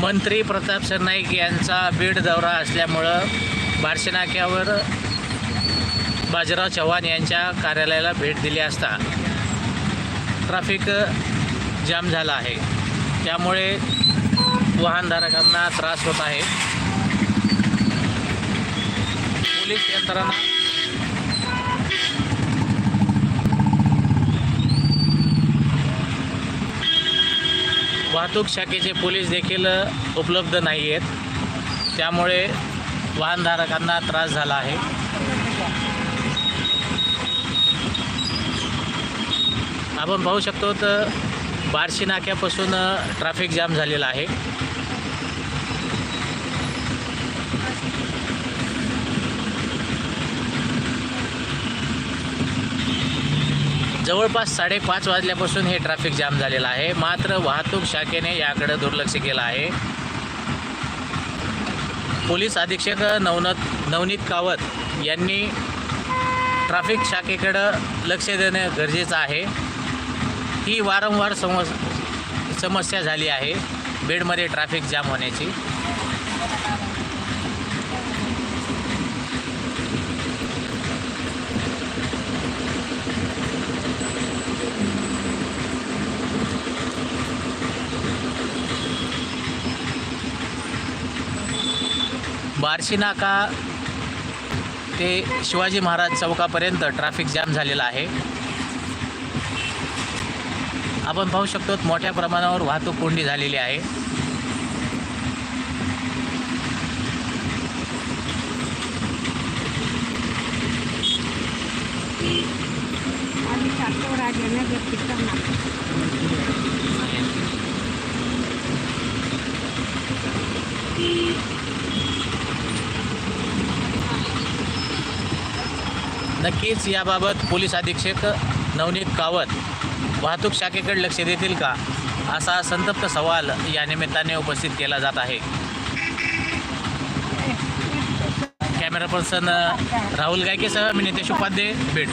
मंत्री प्रताप सरनाईक यांचा बीड दौरा असल्यामुळं बार्शीनाक्यावर बाजीराव चव्हाण यांच्या कार्यालयाला भेट दिली असता ट्रॅफिक जाम झाला आहे. त्यामुळे वाहनधारकांना त्रास होत आहे. पोलीस यंत्रणा वाहतूक शाखेचे पोलीस देखील उपलब्ध नाही आहेत त्यामुळे वाहनधारकांना त्रास झाला आहे. आपण पाहू शकतो तर बार्शी नाक्यापासून ट्रॅफिक जाम झालेला आहे. जवळपास साडेपाच वाजल्यापासून हे ट्रॅफिक जाम झालेलं आहे. मात्र वाहतूक शाखेने याकडे दुर्लक्ष केलं आहे. पोलीस अधीक्षक नवनत नवनीत कावत यांनी ट्रॅफिक शाखेकडं लक्ष देणं गरजेचं आहे. ही वारंवार समस समस्या झाली आहे. बीडमध्ये ट्रॅफिक जाम होण्याची. बार्शी नाका ते शिवाजी महाराज चौकापर्यंत ट्रॅफिक जाम झालेला आहे. आपण पाहू शकतो मोठ्या प्रमाणावर वाहतूक कोंडी झालेली आहे. आम्ही नक्कीच याबाबत पोलीस अधीक्षक नवनीत कावत वाहतूक शाखेकडे लक्ष देतील का? असा संतप्त सवाल या निमित्ताने उपस्थित केला जात आहे. कॅमेरा पर्सन राहुल गायकेसह मी नितेश उपाध्ये बीड.